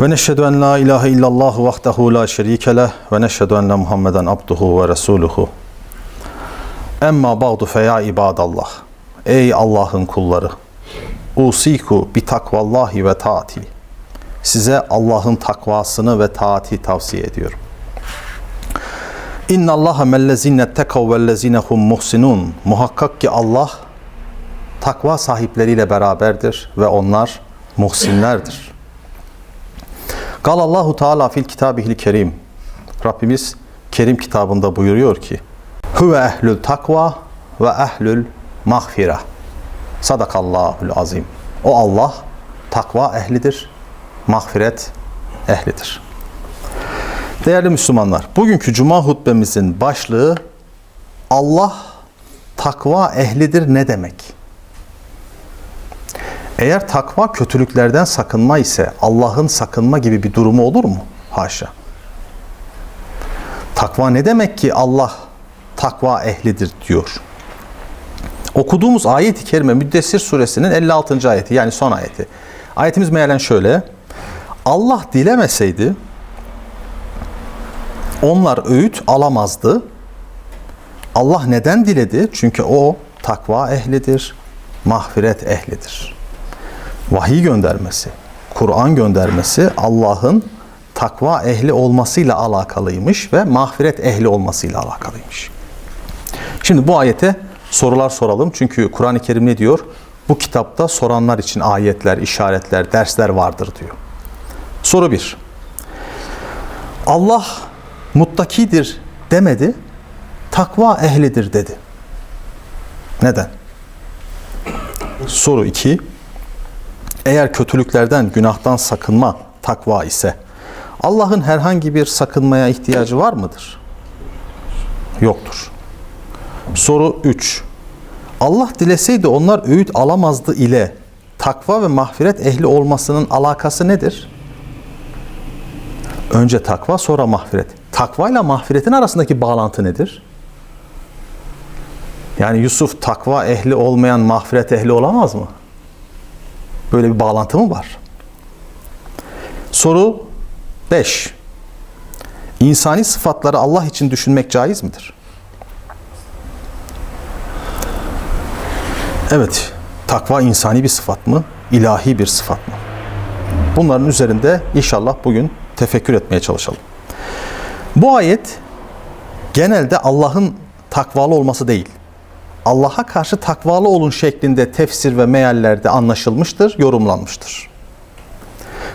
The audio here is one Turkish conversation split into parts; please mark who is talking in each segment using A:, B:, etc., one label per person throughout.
A: Ve neşhedü en la ilahe illallah vahdehu la şerike leh ve neşhedü enne Muhammeden abduhu ve resuluhu. Emma ba'du fe ya ibadallah. Ey Allah'ın kulları. Usiku bi takvallahi ve taati. Size Allah'ın takvasını ve taati tavsiye ediyorum. İnna Allaha mellezine tekav vellezine hum muhsinun. Muhakkak ki Allah takva sahipleriyle beraberdir ve onlar muhsinlerdir. Gal Allahu Teala fil kitabihil kerim. Rabbimiz Kerim kitabında buyuruyor ki: Huve ehlül takva ve ehlül mahfira. Sadakallahul azim. O Allah takva ehlidir, mağfiret ehlidir. Değerli Müslümanlar, bugünkü cuma hutbemizin başlığı Allah takva ehlidir ne demek? Eğer takva kötülüklerden sakınma ise Allah'ın sakınma gibi bir durumu olur mu? Haşa. Takva ne demek ki Allah takva ehlidir diyor. Okuduğumuz ayet-i kerime Müddessir suresinin 56. ayeti yani son ayeti. Ayetimiz mealen şöyle. Allah dilemeseydi onlar öğüt alamazdı. Allah neden diledi? Çünkü o takva ehlidir, mahfiret ehlidir. Vahiy göndermesi, Kur'an göndermesi Allah'ın takva ehli olmasıyla alakalıymış ve mahfiret ehli olmasıyla alakalıymış. Şimdi bu ayete sorular soralım. Çünkü Kur'an-ı Kerim ne diyor? Bu kitapta soranlar için ayetler, işaretler, dersler vardır diyor. Soru 1. Allah muttakidir demedi, takva ehlidir dedi. Neden? Soru 2. Eğer kötülüklerden, günahtan sakınma takva ise Allah'ın herhangi bir sakınmaya ihtiyacı var mıdır? Yoktur. Soru 3. Allah dileseydi onlar öğüt alamazdı ile takva ve mahfiret ehli olmasının alakası nedir? Önce takva sonra mahfiret. Takva ile mahfiretin arasındaki bağlantı nedir? Yani Yusuf takva ehli olmayan mahfiret ehli olamaz mı? Böyle bir bağlantı mı var? Soru 5. İnsani sıfatları Allah için düşünmek caiz midir? Evet, takva insani bir sıfat mı? İlahi bir sıfat mı? Bunların üzerinde inşallah bugün tefekkür etmeye çalışalım. Bu ayet genelde Allah'ın takvalı olması değil. Allah'a karşı takvalı olun şeklinde tefsir ve meallerde anlaşılmıştır, yorumlanmıştır.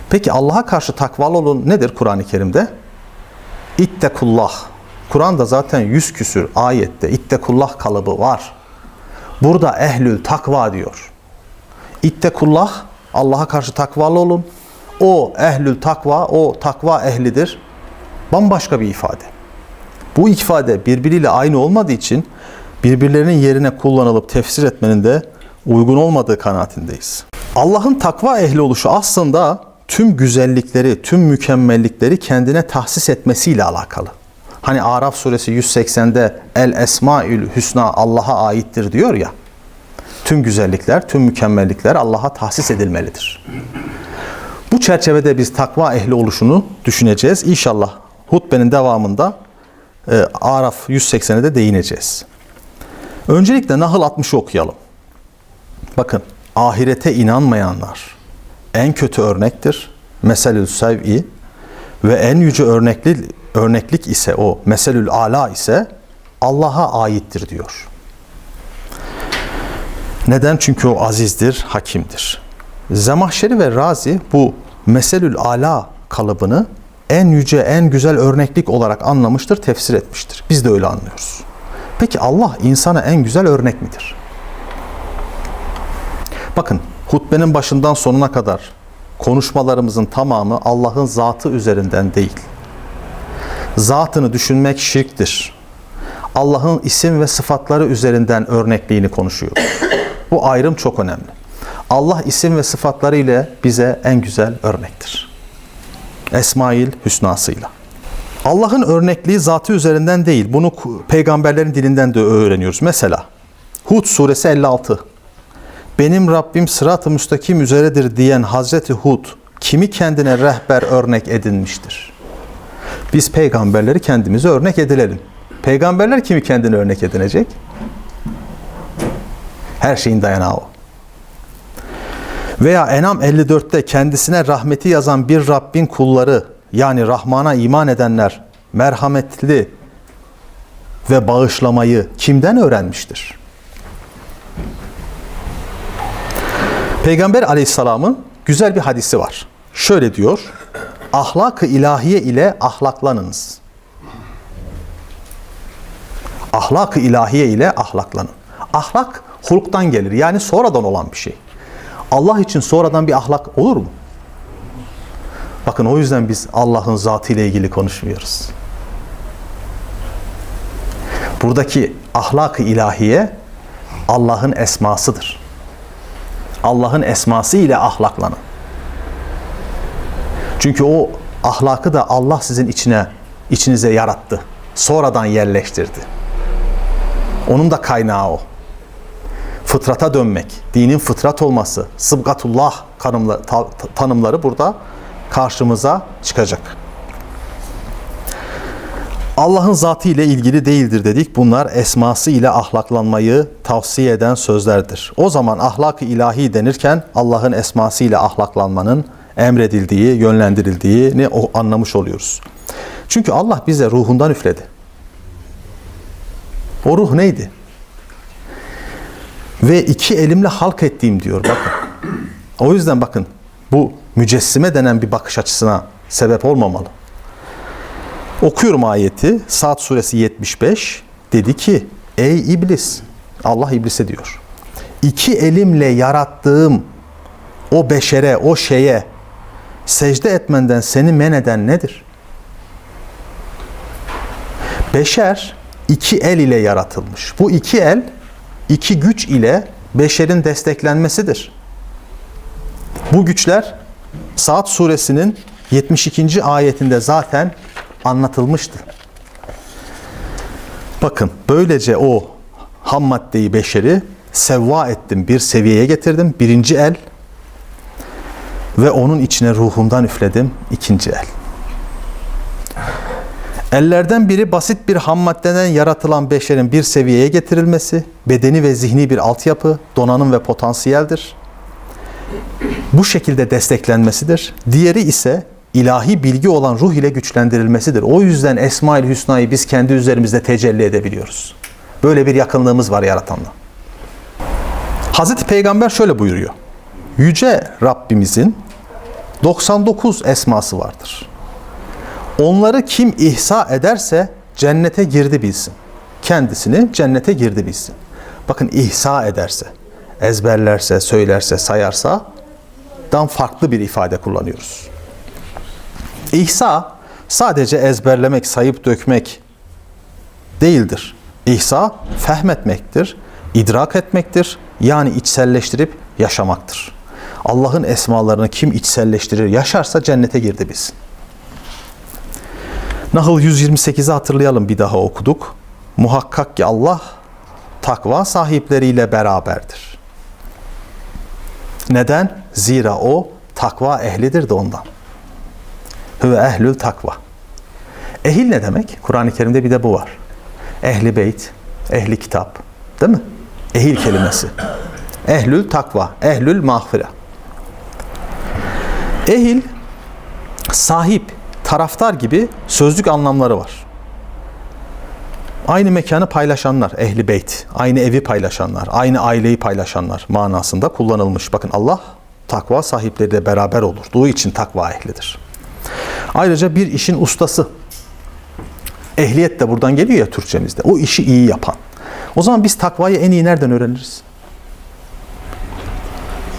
A: Peki Allah'a karşı takvalı olun nedir Kur'an-ı Kerim'de? İttekullah. Kur'an'da zaten yüz küsür ayette ittekullah kalıbı var. Burada ehlül takva diyor. İttekullah Allah'a karşı takvalı olun. O ehlül takva, o takva ehlidir. Bambaşka bir ifade. Bu ifade birbiriyle aynı olmadığı için birbirlerinin yerine kullanılıp tefsir etmenin de uygun olmadığı kanaatindeyiz. Allah'ın takva ehli oluşu aslında tüm güzellikleri, tüm mükemmellikleri kendine tahsis etmesiyle alakalı. Hani Araf suresi 180'de El Esmaül Hüsna Allah'a aittir diyor ya. Tüm güzellikler, tüm mükemmellikler Allah'a tahsis edilmelidir. Bu çerçevede biz takva ehli oluşunu düşüneceğiz. İnşallah hutbenin devamında e, Araf 180'e de değineceğiz. Öncelikle Nahl 60'ı okuyalım. Bakın ahirete inanmayanlar en kötü örnektir. Meselül sev'i ve en yüce örnekli örneklik ise o meselül ala ise Allah'a aittir diyor. Neden? Çünkü o azizdir, hakimdir. Zemahşeri ve Razi bu meselül ala kalıbını en yüce, en güzel örneklik olarak anlamıştır, tefsir etmiştir. Biz de öyle anlıyoruz. Peki Allah insana en güzel örnek midir? Bakın hutbenin başından sonuna kadar konuşmalarımızın tamamı Allah'ın zatı üzerinden değil. Zatını düşünmek şirktir. Allah'ın isim ve sıfatları üzerinden örnekliğini konuşuyor. Bu ayrım çok önemli. Allah isim ve sıfatları ile bize en güzel örnektir. Esmail hüsnasıyla. Allah'ın örnekliği zatı üzerinden değil. Bunu peygamberlerin dilinden de öğreniyoruz. Mesela Hud suresi 56. Benim Rabbim sırat-ı müstakim üzeredir diyen Hazreti Hud kimi kendine rehber örnek edinmiştir? Biz peygamberleri kendimize örnek edilelim. Peygamberler kimi kendine örnek edinecek? Her şeyin dayanağı o. Veya Enam 54'te kendisine rahmeti yazan bir Rabbin kulları yani Rahman'a iman edenler merhametli ve bağışlamayı kimden öğrenmiştir? Peygamber aleyhisselamın güzel bir hadisi var. Şöyle diyor. Ahlak-ı ilahiye ile ahlaklanınız. Ahlak-ı ilahiye ile ahlaklanın. Ahlak huluktan gelir. Yani sonradan olan bir şey. Allah için sonradan bir ahlak olur mu? Bakın o yüzden biz Allah'ın zatı ile ilgili konuşmuyoruz. Buradaki ahlak-ı ilahiye Allah'ın esmasıdır. Allah'ın esması ile ahlaklanın. Çünkü o ahlakı da Allah sizin içine içinize yarattı. Sonradan yerleştirdi. Onun da kaynağı o. Fıtrata dönmek, dinin fıtrat olması, sıbgatullah ta- tanımları burada karşımıza çıkacak. Allah'ın zatı ile ilgili değildir dedik. Bunlar esması ile ahlaklanmayı tavsiye eden sözlerdir. O zaman ahlak-ı ilahi denirken Allah'ın esması ile ahlaklanmanın emredildiği, yönlendirildiğini anlamış oluyoruz. Çünkü Allah bize ruhundan üfledi. O ruh neydi? Ve iki elimle halk ettiğim diyor bakın. O yüzden bakın bu mücessime denen bir bakış açısına sebep olmamalı. Okuyorum ayeti. Saat suresi 75. Dedi ki ey iblis. Allah iblise diyor. İki elimle yarattığım o beşere, o şeye secde etmenden seni men eden nedir? Beşer iki el ile yaratılmış. Bu iki el iki güç ile beşerin desteklenmesidir. Bu güçler Saat suresinin 72. ayetinde zaten anlatılmıştı. Bakın böylece o ham maddeyi beşeri sevva ettim, bir seviyeye getirdim. Birinci el ve onun içine ruhumdan üfledim. ikinci el. Ellerden biri basit bir ham maddeden yaratılan beşerin bir seviyeye getirilmesi, bedeni ve zihni bir altyapı, donanım ve potansiyeldir. Bu şekilde desteklenmesidir. Diğeri ise ilahi bilgi olan ruh ile güçlendirilmesidir. O yüzden Esma-ül Hüsna'yı biz kendi üzerimizde tecelli edebiliyoruz. Böyle bir yakınlığımız var yaratanla. Hazreti Peygamber şöyle buyuruyor. Yüce Rabbimizin 99 esması vardır. Onları kim ihsa ederse cennete girdi bilsin. Kendisini cennete girdi bilsin. Bakın ihsa ederse, ezberlerse, söylerse, sayarsa dan farklı bir ifade kullanıyoruz. İhsa sadece ezberlemek, sayıp dökmek değildir. İhsa fehmetmektir, idrak etmektir. Yani içselleştirip yaşamaktır. Allah'ın esmalarını kim içselleştirir, yaşarsa cennete girdi biz. Nahl 128'i hatırlayalım bir daha okuduk. Muhakkak ki Allah takva sahipleriyle beraberdir. Neden? Zira o takva ehlidir de ondan. Hüve ehlül takva. Ehil ne demek? Kur'an-ı Kerim'de bir de bu var. Ehli beyt, ehli kitap. Değil mi? Ehil kelimesi. Ehlül takva, ehlül mağfire. Ehil, sahip, taraftar gibi sözlük anlamları var. Aynı mekanı paylaşanlar, ehli beyt, aynı evi paylaşanlar, aynı aileyi paylaşanlar manasında kullanılmış. Bakın Allah takva sahipleriyle beraber olurduğu için takva ehlidir. Ayrıca bir işin ustası. Ehliyet de buradan geliyor ya Türkçemizde. O işi iyi yapan. O zaman biz takvayı en iyi nereden öğreniriz?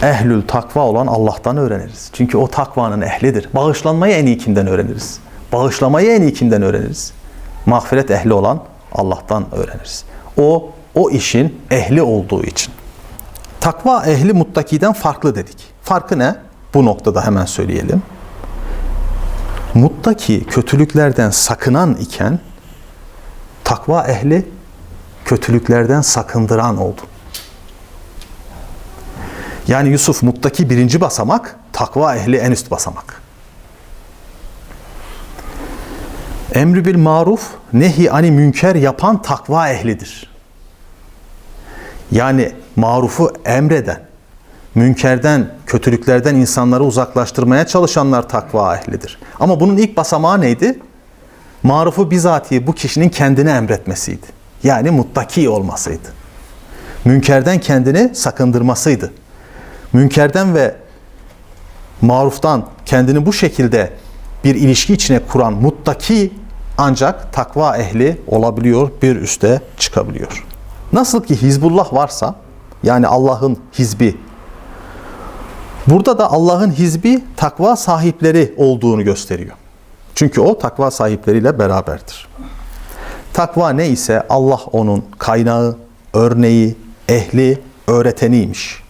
A: Ehlül takva olan Allah'tan öğreniriz. Çünkü o takvanın ehlidir. Bağışlanmayı en iyi kimden öğreniriz? Bağışlamayı en iyi kimden öğreniriz? Mağfiret ehli olan Allah'tan öğreniriz. O, o işin ehli olduğu için. Takva ehli muttakiden farklı dedik. Farkı ne? Bu noktada hemen söyleyelim. Muttaki kötülüklerden sakınan iken takva ehli kötülüklerden sakındıran oldu. Yani Yusuf muttaki birinci basamak, takva ehli en üst basamak. Emri bil maruf, nehi ani münker yapan takva ehlidir. Yani marufu emreden, münkerden, kötülüklerden insanları uzaklaştırmaya çalışanlar takva ehlidir. Ama bunun ilk basamağı neydi? Marufu bizatihi bu kişinin kendine emretmesiydi. Yani muttaki olmasıydı. Münkerden kendini sakındırmasıydı. Münkerden ve maruftan kendini bu şekilde bir ilişki içine kuran muttaki ancak takva ehli olabiliyor, bir üste çıkabiliyor. Nasıl ki Hizbullah varsa, yani Allah'ın hizbi, burada da Allah'ın hizbi takva sahipleri olduğunu gösteriyor. Çünkü o takva sahipleriyle beraberdir. Takva ne ise Allah onun kaynağı, örneği, ehli, öğreteniymiş.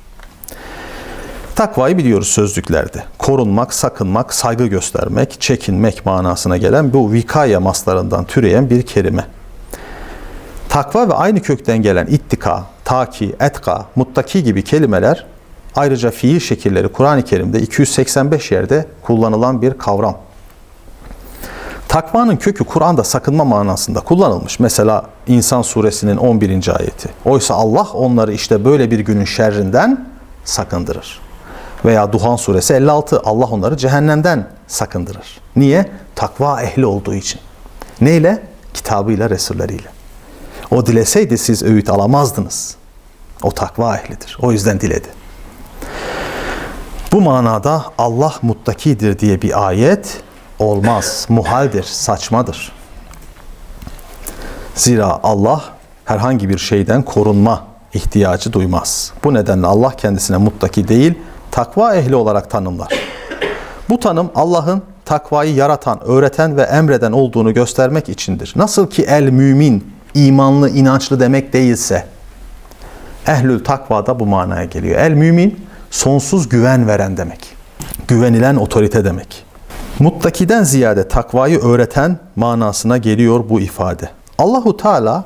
A: Takvayı biliyoruz sözlüklerde. Korunmak, sakınmak, saygı göstermek, çekinmek manasına gelen bu vikaya maslarından türeyen bir kelime. Takva ve aynı kökten gelen ittika, taki, etka, muttaki gibi kelimeler ayrıca fiil şekilleri Kur'an-ı Kerim'de 285 yerde kullanılan bir kavram. Takvanın kökü Kur'an'da sakınma manasında kullanılmış. Mesela İnsan suresinin 11. ayeti. Oysa Allah onları işte böyle bir günün şerrinden sakındırır. Veya Duhan suresi 56. Allah onları cehennemden sakındırır. Niye? Takva ehli olduğu için. Neyle? Kitabıyla, Resulleriyle. O dileseydi siz öğüt alamazdınız. O takva ehlidir. O yüzden diledi. Bu manada Allah muttakidir diye bir ayet olmaz. Muhaldir, saçmadır. Zira Allah herhangi bir şeyden korunma ihtiyacı duymaz. Bu nedenle Allah kendisine muttaki değil, takva ehli olarak tanımlar. Bu tanım Allah'ın takvayı yaratan, öğreten ve emreden olduğunu göstermek içindir. Nasıl ki el mümin, imanlı, inançlı demek değilse, ehlül takva da bu manaya geliyor. El mümin, sonsuz güven veren demek. Güvenilen otorite demek. Muttakiden ziyade takvayı öğreten manasına geliyor bu ifade. Allahu Teala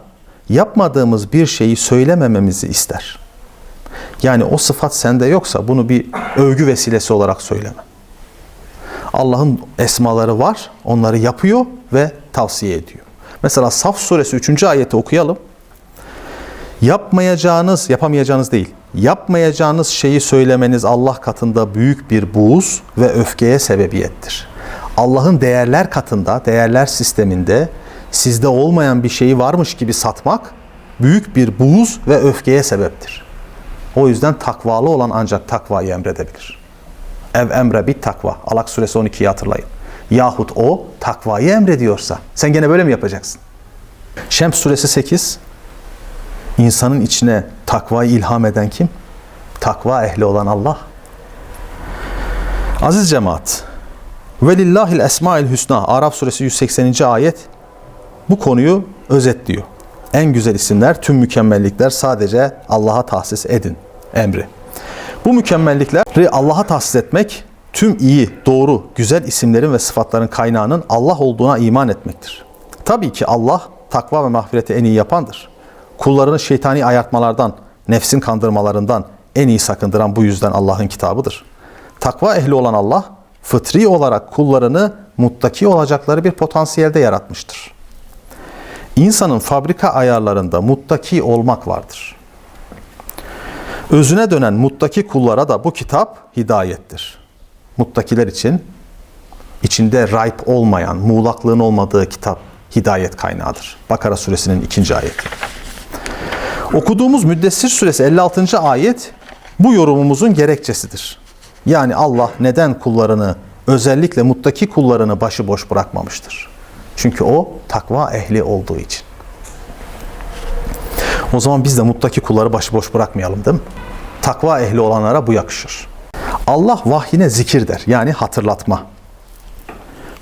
A: yapmadığımız bir şeyi söylemememizi ister. Yani o sıfat sende yoksa bunu bir övgü vesilesi olarak söyleme. Allah'ın esmaları var, onları yapıyor ve tavsiye ediyor. Mesela Saf suresi 3. ayeti okuyalım. Yapmayacağınız, yapamayacağınız değil, yapmayacağınız şeyi söylemeniz Allah katında büyük bir buğz ve öfkeye sebebiyettir. Allah'ın değerler katında, değerler sisteminde sizde olmayan bir şeyi varmış gibi satmak büyük bir buğz ve öfkeye sebeptir. O yüzden takvalı olan ancak takvayı emredebilir. Ev emre bit takva. Alak suresi 12'yi hatırlayın. Yahut o takvayı emrediyorsa sen gene böyle mi yapacaksın? Şems suresi 8 insanın içine takvayı ilham eden kim? Takva ehli olan Allah. Aziz cemaat, Velillahil esmail hüsna Araf suresi 180. ayet bu konuyu özetliyor. En güzel isimler, tüm mükemmellikler sadece Allah'a tahsis edin emri. Bu mükemmellikleri Allah'a tahsis etmek, tüm iyi, doğru, güzel isimlerin ve sıfatların kaynağının Allah olduğuna iman etmektir. Tabii ki Allah takva ve mahfireti en iyi yapandır. Kullarını şeytani ayartmalardan, nefsin kandırmalarından en iyi sakındıran bu yüzden Allah'ın kitabıdır. Takva ehli olan Allah, fıtri olarak kullarını muttaki olacakları bir potansiyelde yaratmıştır. İnsanın fabrika ayarlarında muttaki olmak vardır. Özüne dönen muttaki kullara da bu kitap hidayettir. Muttakiler için içinde rayp olmayan, muğlaklığın olmadığı kitap hidayet kaynağıdır. Bakara suresinin ikinci ayeti. Okuduğumuz Müddessir suresi 56. ayet bu yorumumuzun gerekçesidir. Yani Allah neden kullarını özellikle muttaki kullarını başıboş bırakmamıştır? Çünkü o takva ehli olduğu için. O zaman biz de muttaki kulları başıboş bırakmayalım değil mi? Takva ehli olanlara bu yakışır. Allah vahyine zikir der. Yani hatırlatma.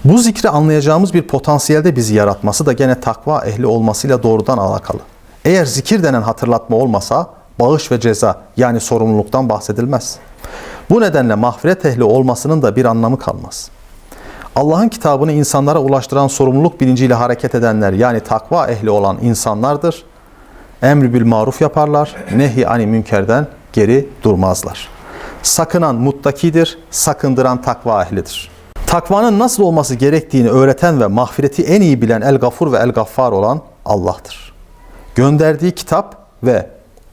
A: Bu zikri anlayacağımız bir potansiyelde bizi yaratması da gene takva ehli olmasıyla doğrudan alakalı. Eğer zikir denen hatırlatma olmasa bağış ve ceza yani sorumluluktan bahsedilmez. Bu nedenle mağfiret ehli olmasının da bir anlamı kalmaz. Allah'ın kitabını insanlara ulaştıran sorumluluk bilinciyle hareket edenler yani takva ehli olan insanlardır. Emri bil maruf yaparlar, nehi ani münkerden geri durmazlar. Sakınan muttakidir, sakındıran takva ehlidir. Takvanın nasıl olması gerektiğini öğreten ve mahfireti en iyi bilen El Gafur ve El Gaffar olan Allah'tır. Gönderdiği kitap ve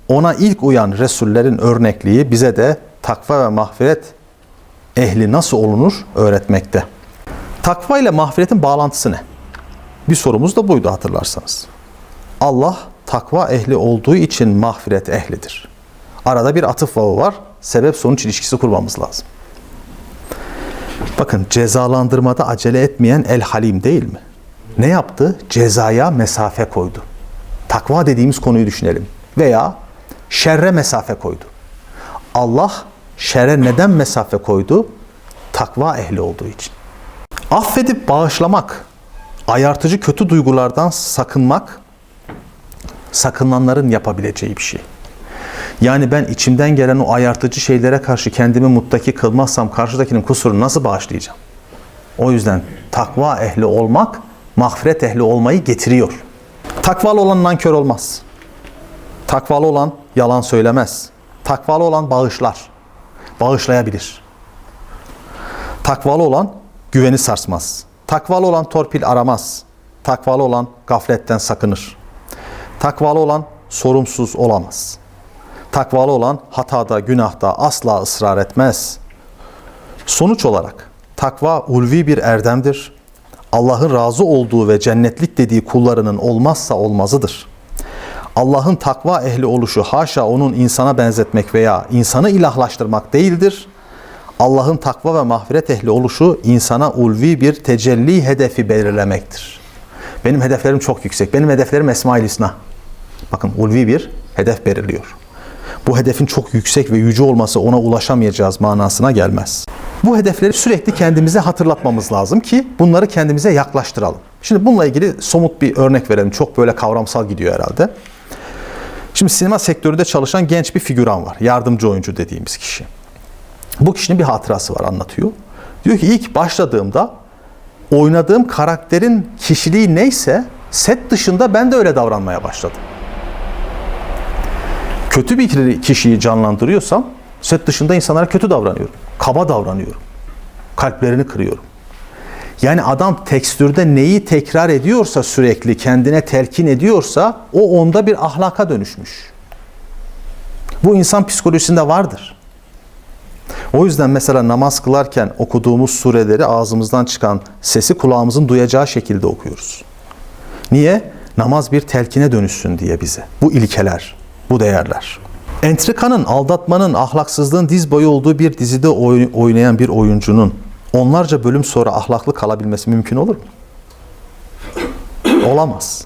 A: ona ilk uyan Resullerin örnekliği bize de takva ve mahfiret ehli nasıl olunur öğretmekte. Takva ile mahfiretin bağlantısı ne? Bir sorumuz da buydu hatırlarsanız. Allah takva ehli olduğu için mahfiret ehlidir. Arada bir atıf vavu var. Sebep sonuç ilişkisi kurmamız lazım. Bakın cezalandırmada acele etmeyen el halim değil mi? Ne yaptı? Cezaya mesafe koydu. Takva dediğimiz konuyu düşünelim. Veya şerre mesafe koydu. Allah şerre neden mesafe koydu? Takva ehli olduğu için. Affedip bağışlamak, ayartıcı kötü duygulardan sakınmak, sakınanların yapabileceği bir şey. Yani ben içimden gelen o ayartıcı şeylere karşı kendimi muttaki kılmazsam karşıdakinin kusurunu nasıl bağışlayacağım? O yüzden takva ehli olmak, mağfiret ehli olmayı getiriyor. Takvalı olan nankör olmaz. Takvalı olan yalan söylemez. Takvalı olan bağışlar. Bağışlayabilir. Takvalı olan güveni sarsmaz. Takvalı olan torpil aramaz. Takvalı olan gafletten sakınır. Takvalı olan sorumsuz olamaz. Takvalı olan hatada, günahta asla ısrar etmez. Sonuç olarak takva ulvi bir erdemdir. Allah'ın razı olduğu ve cennetlik dediği kullarının olmazsa olmazıdır. Allah'ın takva ehli oluşu haşa onun insana benzetmek veya insanı ilahlaştırmak değildir. Allah'ın takva ve mahfiret ehli oluşu insana ulvi bir tecelli hedefi belirlemektir. Benim hedeflerim çok yüksek. Benim hedeflerim Esma-i. Bakın ulvi bir hedef belirliyor. Bu hedefin çok yüksek ve yüce olması ona ulaşamayacağız manasına gelmez. Bu hedefleri sürekli kendimize hatırlatmamız lazım ki bunları kendimize yaklaştıralım. Şimdi bununla ilgili somut bir örnek verelim. Çok böyle kavramsal gidiyor herhalde. Şimdi sinema sektöründe çalışan genç bir figüran var. Yardımcı oyuncu dediğimiz kişi. Bu kişinin bir hatırası var anlatıyor. Diyor ki ilk başladığımda oynadığım karakterin kişiliği neyse set dışında ben de öyle davranmaya başladım. Kötü bir kişiyi canlandırıyorsam set dışında insanlara kötü davranıyorum. Kaba davranıyorum. Kalplerini kırıyorum. Yani adam tekstürde neyi tekrar ediyorsa sürekli kendine telkin ediyorsa o onda bir ahlaka dönüşmüş. Bu insan psikolojisinde vardır. O yüzden mesela namaz kılarken okuduğumuz sureleri ağzımızdan çıkan sesi kulağımızın duyacağı şekilde okuyoruz. Niye? Namaz bir telkine dönüşsün diye bize. Bu ilkeler, bu değerler. Entrikanın, aldatmanın, ahlaksızlığın diz boyu olduğu bir dizide oynayan bir oyuncunun onlarca bölüm sonra ahlaklı kalabilmesi mümkün olur mu? Olamaz.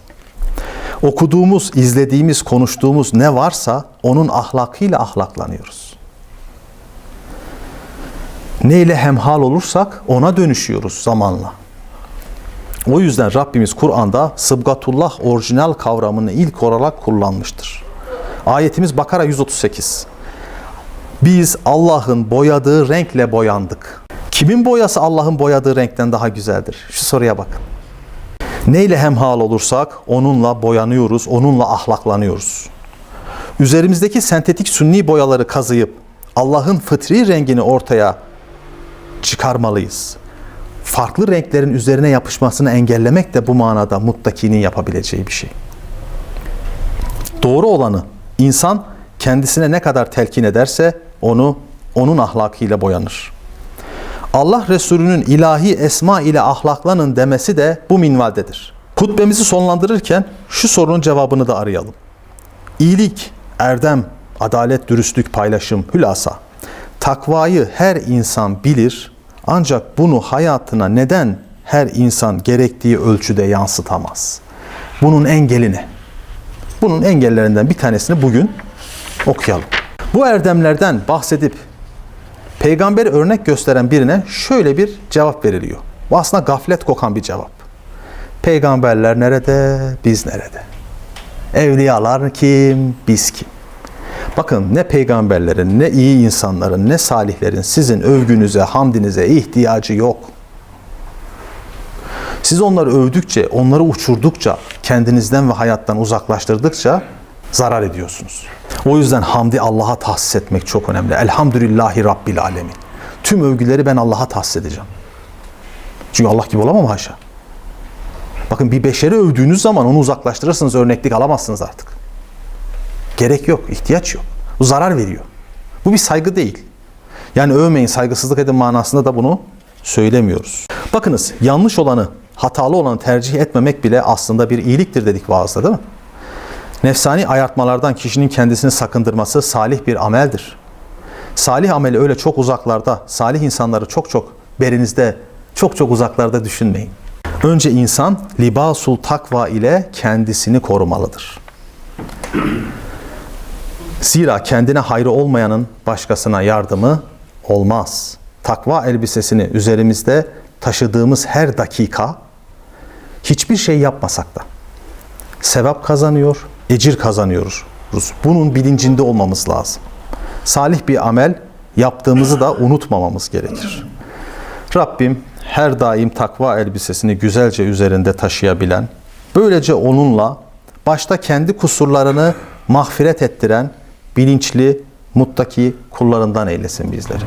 A: Okuduğumuz, izlediğimiz, konuştuğumuz ne varsa onun ahlakıyla ahlaklanıyoruz. Neyle hemhal olursak ona dönüşüyoruz zamanla. O yüzden Rabbimiz Kur'an'da sıbgatullah orijinal kavramını ilk olarak kullanmıştır. Ayetimiz Bakara 138. Biz Allah'ın boyadığı renkle boyandık. Kimin boyası Allah'ın boyadığı renkten daha güzeldir? Şu soruya bakın. Neyle hemhal olursak onunla boyanıyoruz, onunla ahlaklanıyoruz. Üzerimizdeki sentetik sünni boyaları kazıyıp Allah'ın fıtri rengini ortaya çıkarmalıyız. Farklı renklerin üzerine yapışmasını engellemek de bu manada muttakinin yapabileceği bir şey. Doğru olanı insan kendisine ne kadar telkin ederse onu onun ahlakıyla boyanır. Allah Resulü'nün ilahi esma ile ahlaklanın demesi de bu minvaldedir. Hutbemizi sonlandırırken şu sorunun cevabını da arayalım. İyilik, erdem, adalet, dürüstlük, paylaşım, hülasa. Takvayı her insan bilir ancak bunu hayatına neden her insan gerektiği ölçüde yansıtamaz? Bunun engeli ne? Bunun engellerinden bir tanesini bugün okuyalım. Bu erdemlerden bahsedip peygamber örnek gösteren birine şöyle bir cevap veriliyor. Bu aslında gaflet kokan bir cevap. Peygamberler nerede, biz nerede? Evliyalar kim, biz kim? Bakın ne peygamberlerin, ne iyi insanların, ne salihlerin sizin övgünüze, hamdinize ihtiyacı yok. Siz onları övdükçe, onları uçurdukça, kendinizden ve hayattan uzaklaştırdıkça zarar ediyorsunuz. O yüzden hamdi Allah'a tahsis etmek çok önemli. Elhamdülillahi Rabbil Alemin. Tüm övgüleri ben Allah'a tahsis edeceğim. Çünkü Allah gibi olamam haşa. Bakın bir beşeri övdüğünüz zaman onu uzaklaştırırsınız, örneklik alamazsınız artık. Gerek yok, ihtiyaç yok. Bu zarar veriyor. Bu bir saygı değil. Yani övmeyin, saygısızlık edin manasında da bunu söylemiyoruz. Bakınız, yanlış olanı, hatalı olanı tercih etmemek bile aslında bir iyiliktir dedik vaazda değil mi? Nefsani ayartmalardan kişinin kendisini sakındırması salih bir ameldir. Salih ameli öyle çok uzaklarda, salih insanları çok çok berinizde, çok çok uzaklarda düşünmeyin. Önce insan libasul takva ile kendisini korumalıdır. Zira kendine hayrı olmayanın başkasına yardımı olmaz. Takva elbisesini üzerimizde taşıdığımız her dakika hiçbir şey yapmasak da sevap kazanıyor, ecir kazanıyoruz. Bunun bilincinde olmamız lazım. Salih bir amel yaptığımızı da unutmamamız gerekir. Rabbim her daim takva elbisesini güzelce üzerinde taşıyabilen, böylece onunla başta kendi kusurlarını mağfiret ettiren bilinçli, muttaki kullarından eylesin bizleri.